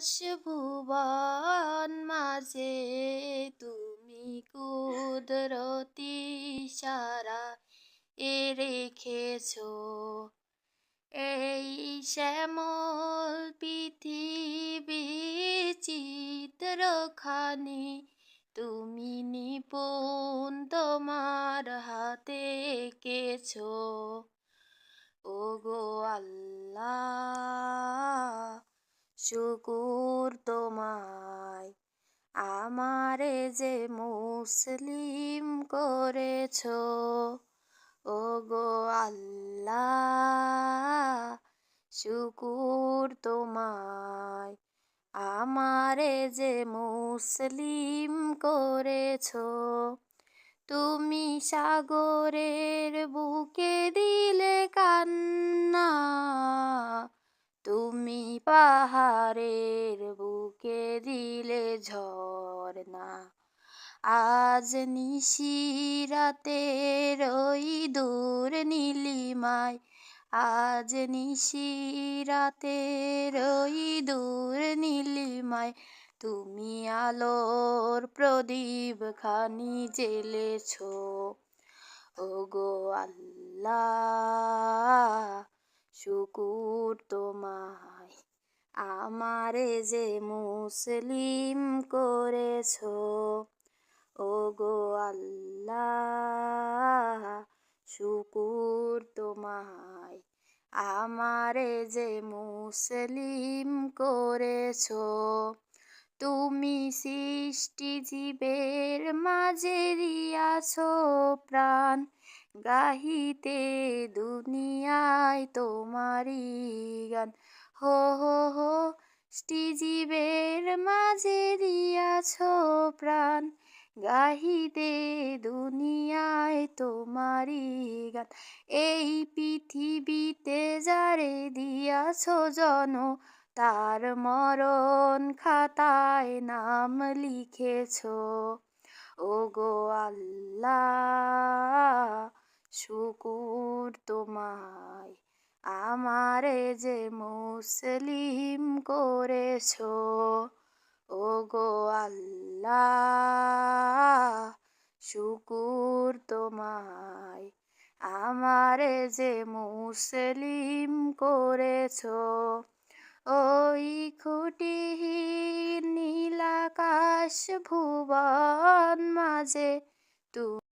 আকাশ মাঝে তুমি কুদরতি সারা এ রেখেছ। এই শ্যামল পৃথিবী চিত্রখানি, তুমি নিপুণ তোমার হাতে এঁকেছো। ও গো আল্লাহ শুকুর তোমায়। আমারে যে মুসলিম করেছ ও গো আল্লাহ, শুকুর তোমায়। আমারে যে মুসলিম করেছ, তুমি সাগরের বুকে দিলে কান্না, তুমি পাহাড়ের বুকে দিলে ঝর্ণা আজ নিশিরাতে ওই দূর নীলিমায়, আজ নিশিরাতে ওই দূর নীলিমায়, তুমি আলোর প্রদীপ খানি জেলেছ ও গো আল্লাহ, শুকুর তোমায় আমারে যে মুসলিম করেছ ও গো আল্লাহ, শুকুর তোমায়। আমারে যে মুসলিম করেছ, তুমি সৃষ্টি জীবের মাঝে দিয়াছো প্রাণ। গাহিতে দুনিয়ায় তোমারি গান। হো হো হো জীবের মাঝে দিয়াছ প্রাণ। গাহিতে দুনিয়ায় তোমারি গান। এই পৃথিবীতে যারে দিয়াছ জন, তার মরণ খাতায় নাম লিখেছ। ও গো আল্লাহ, শুকুর তোমায়। আমারে যে মুসলিম করেছ ও গো আল্লাহ, শুকুর তোমায়। আমারে যে মুসলিম করেছ, ওই খুঁটিহীন নীলাকাশ ভুবন মাঝে তুমি